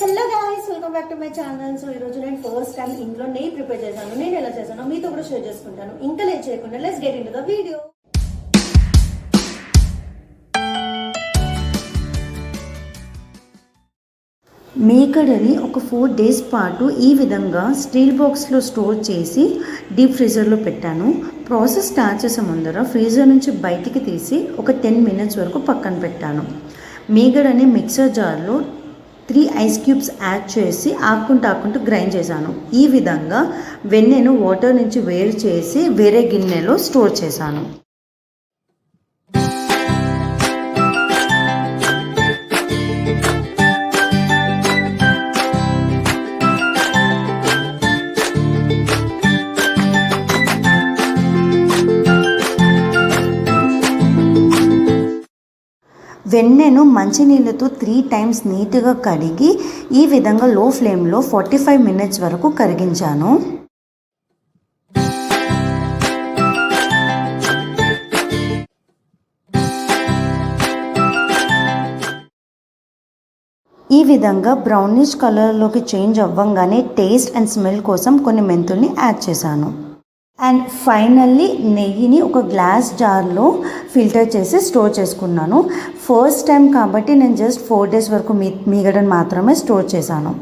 Hello guys welcome back to my channel so ఈరోజు నేను first time ఇంట్లో నెయ్యి ప్రిపేర్ చేశాను. నేను ఎలా చేశానో మీతో కూడా షేర్ చేసుకుంటాను. ఇంకా లేట్ చేయకుండా let's get in the video మేకడని ఒక ఫోర్ డేస్ పాటు ఈ విధంగా స్టీల్ బాక్స్లో స్టోర్ చేసి డీప్ ఫ్రీజర్లో పెట్టాను. ప్రాసెస్ స్టార్ట్ చేసే ముందర ఫ్రీజర్ నుంచి బయటికి తీసి ఒక టెన్ మినిట్స్ వరకు పక్కన పెట్టాను. మేగడని మిక్సర్ జార్లో త్రీ ఐస్ క్యూబ్స్ యాడ్ చేసి ఆకుంటూ ఆకుంటూ గ్రైండ్ చేశాను. ఈ విధంగా వెన్నెను వాటర్ నుంచి వేరు చేసి వేరే గిన్నెలో స్టోర్ చేశాను. వెన్నెను మంచినీళ్ళతో త్రీ టైమ్స్ నీట్గా కడిగి ఈ విధంగా లో ఫ్లేమ్లో ఫార్టీ ఫైవ్ మినిట్స్ వరకు కరిగించాను. ఈ విధంగా బ్రౌనిష్ కలర్లోకి చేంజ్ అవ్వంగానే టేస్ట్ అండ్ స్మెల్ కోసం కొన్ని మెంతుల్ని యాడ్ చేశాను. అండ్ ఫైనల్లీ నెయ్యిని ఒక గ్లాస్ జార్లో ఫిల్టర్ చేసి స్టోర్ చేసుకున్నాను. ఫస్ట్ టైం కాబట్టి నేను జస్ట్ ఫోర్ డేస్ వరకు మీ మాత్రమే స్టోర్ చేశాను.